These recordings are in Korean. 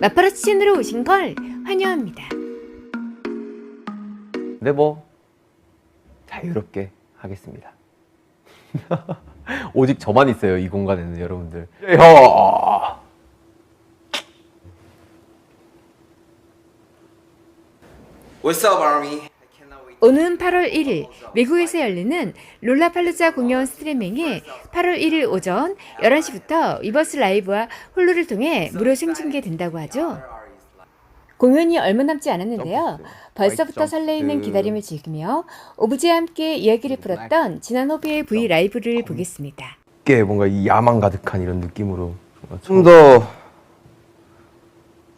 마파라치 채널로 오신 걸 환영합니다. 근데 뭐 자유롭게 하겠습니다. 오직 저만 있어요 이 공간에는 여러분들. 야. What's up, Army? 오는 8월 1일 미국에서 열리는 롤라팔루자 공연 스트리밍이 8월 1일 오전 11시부터 이버스 라이브와 홀루를 통해 무료 생중계된다고 하죠. 공연이 얼마 남지 않았는데요. 벌써부터 설레이는 기다림을 즐기며 오브제와 함께 이야기를 풀었던 지난 호비의 V 라이브를 보겠습니다. 게 뭔가 이 야망 가득한 이런 느낌으로 좀 더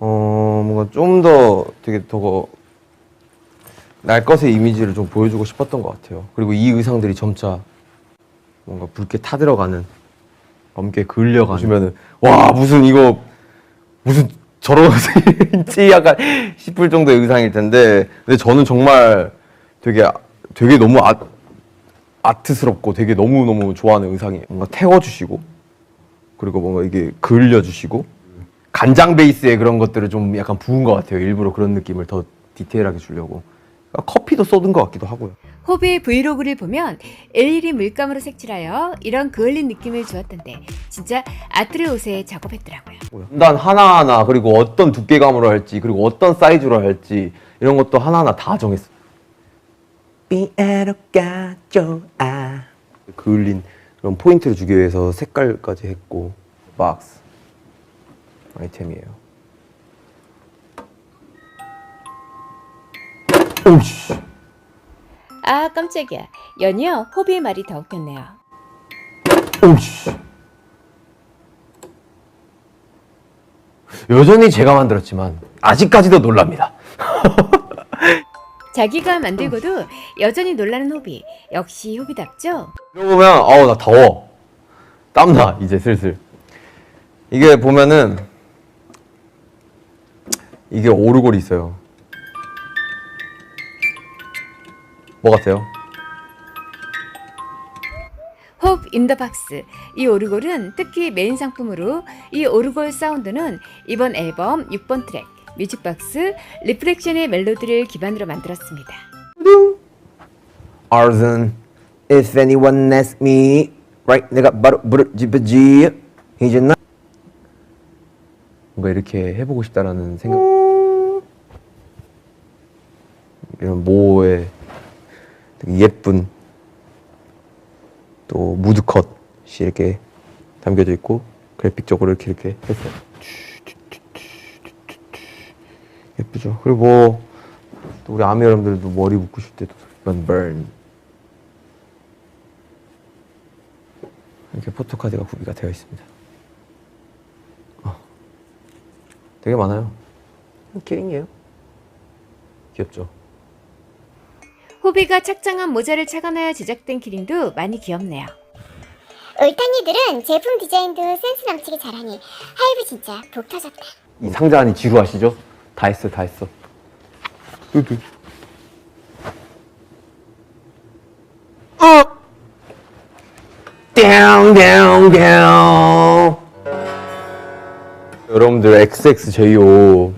어, 뭔가 좀 더 되게 더 날 것의 이미지를 좀 보여주고 싶었던 것 같아요. 그리고 이 의상들이 점차 뭔가 붉게 타들어가는 검게 그을려가는 보시면은 와 무슨 이거 무슨 저런 의상인지 약간 싶을 정도의 의상일 텐데 근데 저는 정말 되게 되게 너무 아, 아트스럽고 되게 너무 너무 좋아하는 의상이에요. 뭔가 태워주시고, 그리고 뭔가 이게 그을려주시고, 간장 베이스의 그런 것들을 좀 약간 부은 것 같아요. 일부러 그런 느낌을 더 디테일하게 주려고. 그러니까 커피도 쏟은 것 같기도 하고요. 호비의 브이로그를 보면 일일이 물감으로 색칠하여 이런 그을린 느낌을 주었던데 진짜 아트를 옷에 작업했더라고요. 단 하나하나, 그리고 어떤 두께감으로 할지, 그리고 어떤 사이즈로 할지, 이런 것도 하나하나 다 정했어요. 삐에로가 좋아. 그을린 그런 포인트를 주기 위해서 색깔까지 했고, 박스. 아이템이에요. 오씨. 아 깜짝이야. 연이어 호비의 말이 더 웃겼네요. 오씨. 여전히 제가 만들었지만 아직까지도 놀랍니다. 자기가 만들고도 여전히 놀라는 호비. 역시 호비답죠? 이러고 보면 아우 나 더워. 땀나 이제 슬슬. 이게 보면은 이게 오르골이 있어요. 뭐 같아요? 홉 인더박스. 이 오르골은 특히 메인 상품으로 이 오르골 사운드는 이번 앨범 6번 트랙 뮤직박스 리프렉션의 멜로디를 기반으로 만들었습니다. Arson, if anyone asks me, right? 내가 바로 부르지부지 이제 나 뭔가 이렇게 해보고 싶다라는 생각. 이런 모의 예쁜 또 무드 컷이 이렇게 담겨져 있고 그래픽적으로 이렇게 이렇게 했어요. 예쁘죠. 그리고 뭐 또 우리 아미 여러분들도 머리 묶으실 때도 이건 burn 이렇게 포토카드가 구비가 되어 있습니다. 어, 되게 많아요. 키링이에요. 귀엽죠. 호비가 착장한 모자를 착안하여 제작된 키링도 많이 귀엽네요. 올탄이들은 제품 디자인도 센스 넘치게 잘하니 하이브 진짜 복 터졌다. 이 상자 안이 지루하시죠? 다 했어, 다 했어. 뚜두. 어! 땡땡땡. 여러분들 XXJO.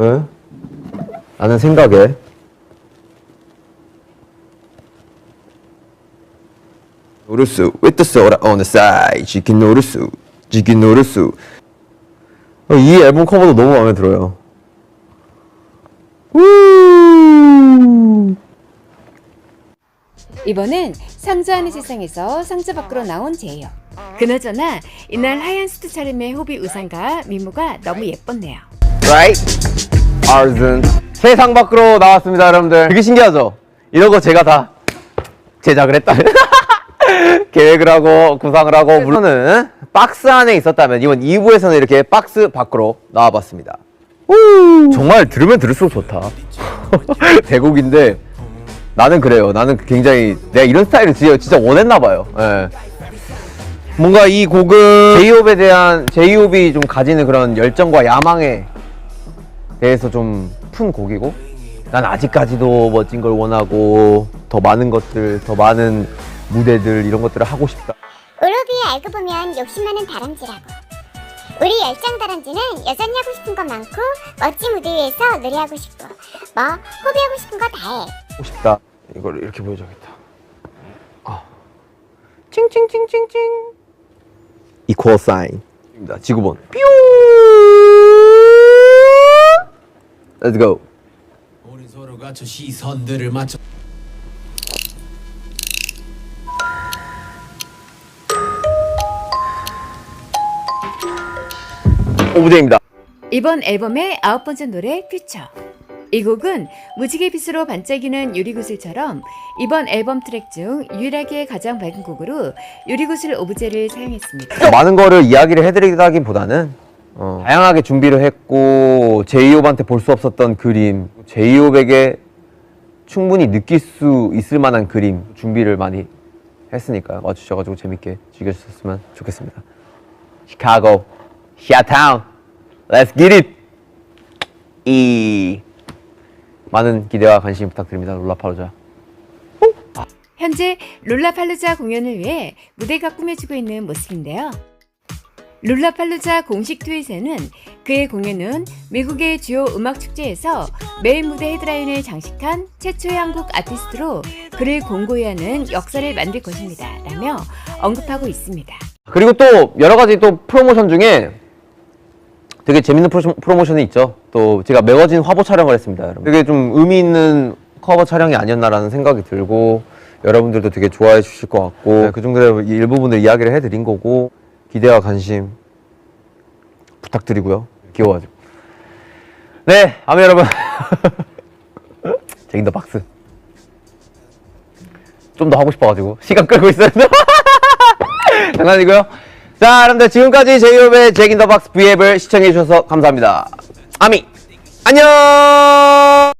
예? 라는 생각에 노르스 with the soda on the side 치킨 노르스 치킨 노르스 어, 이 앨범 커버도 너무 마음에 들어요. 우! 이번엔 상자 안의 세상에서 상자 밖으로 나온 제이어. 그나저나 이날 하얀 수트 차림의 호비 의상과 미모가 너무 예뻤네요. Right? Arson. 세상 밖으로 나왔습니다, 여러분들. 되게 신기하죠? 이런 거 제가 다 제작을 했다. 계획을 하고 구상을 하고 물론은 박스 안에 있었다면 이번 2부에서는 이렇게 박스 밖으로 나와봤습니다. 정말 들으면 들을수록 좋다. 대곡인데 나는 그래요. 나는 굉장히 내가 이런 스타일을 진짜, 진짜 원했나 봐요. 예. 뭔가 이 곡은 제이홉에 대한 제이홉이 좀 가지는 그런 열정과 야망에 대해서 좀 푼 곡이고 난 아직까지도 멋진 걸 원하고 더 많은 것들, 더 많은 무대들 이런 것들을 하고 싶다. 오로비 알고 보면 욕심 많은 다람쥐라고. 우리 열정 다람쥐는 여전히 하고 싶은 것 많고 멋진 무대 위에서 노래하고 싶고 뭐 호비하고 싶은 거 다 해. 하고 싶다. 이걸 이렇게 보여줘야겠다. 아. 찡찡찡찡찡. 이퀄 사인 입니다. 지구본. 뾰. Let's go. 우린 서로 갖춰 시선들을 맞춰 오브제입니다. 이번 앨범의 아홉 번째 노래 퓨처. 이 곡은 무지개 빛으로 반짝이는 유리구슬처럼 이번 앨범 트랙 중 유일하게 가장 밝은 곡으로 유리구슬 오브제를 사용했습니다. 많은 거를 이야기를 해드리다기보다는 어, 다양하게 준비를 했고 제이홉한테 볼 수 없었던 그림, 제이홉에게 충분히 느낄 수 있을 만한 그림 준비를 많이 했으니까 와주셔가지고 재밌게 즐겨주셨으면 좋겠습니다. 시카고, 시아타운, Let's get it! 이 많은 기대와 관심 부탁드립니다. 롤라파로자. 현재 롤라팔루자 공연을 위해 무대가 꾸며지고 있는 모습인데요. 롤라팔루자 공식 트윗에는 그의 공연은 미국의 주요 음악 축제에서 메인 무대 헤드라인을 장식한 최초의 한국 아티스트로 그를 공고히 하는 역사를 만들 것입니다. 라며 언급하고 있습니다. 그리고 또 여러 가지 또 프로모션 중에 되게 재밌는 프로- 프로 모션이 있죠. 또 제가 매거진 화보 촬영을 했습니다. 여러분. 되게 좀 의미 있는 커버 촬영이 아니었나라는 생각이 들고 여러분들도 되게 좋아해 주실 것 같고 네, 그 정도의 일부분을 이야기를 해드린 거고 기대와 관심 부탁드리고요. 귀여워가지고. 네, 아미 여러분. 제인더 박스. 좀 더 하고 싶어가지고 시간 끌고 있어요. 장난이고요. 자, 여러분들 지금까지 제이홉의 잭인더 박스 V앱을 시청해주셔서 감사합니다. 아미, 안녕!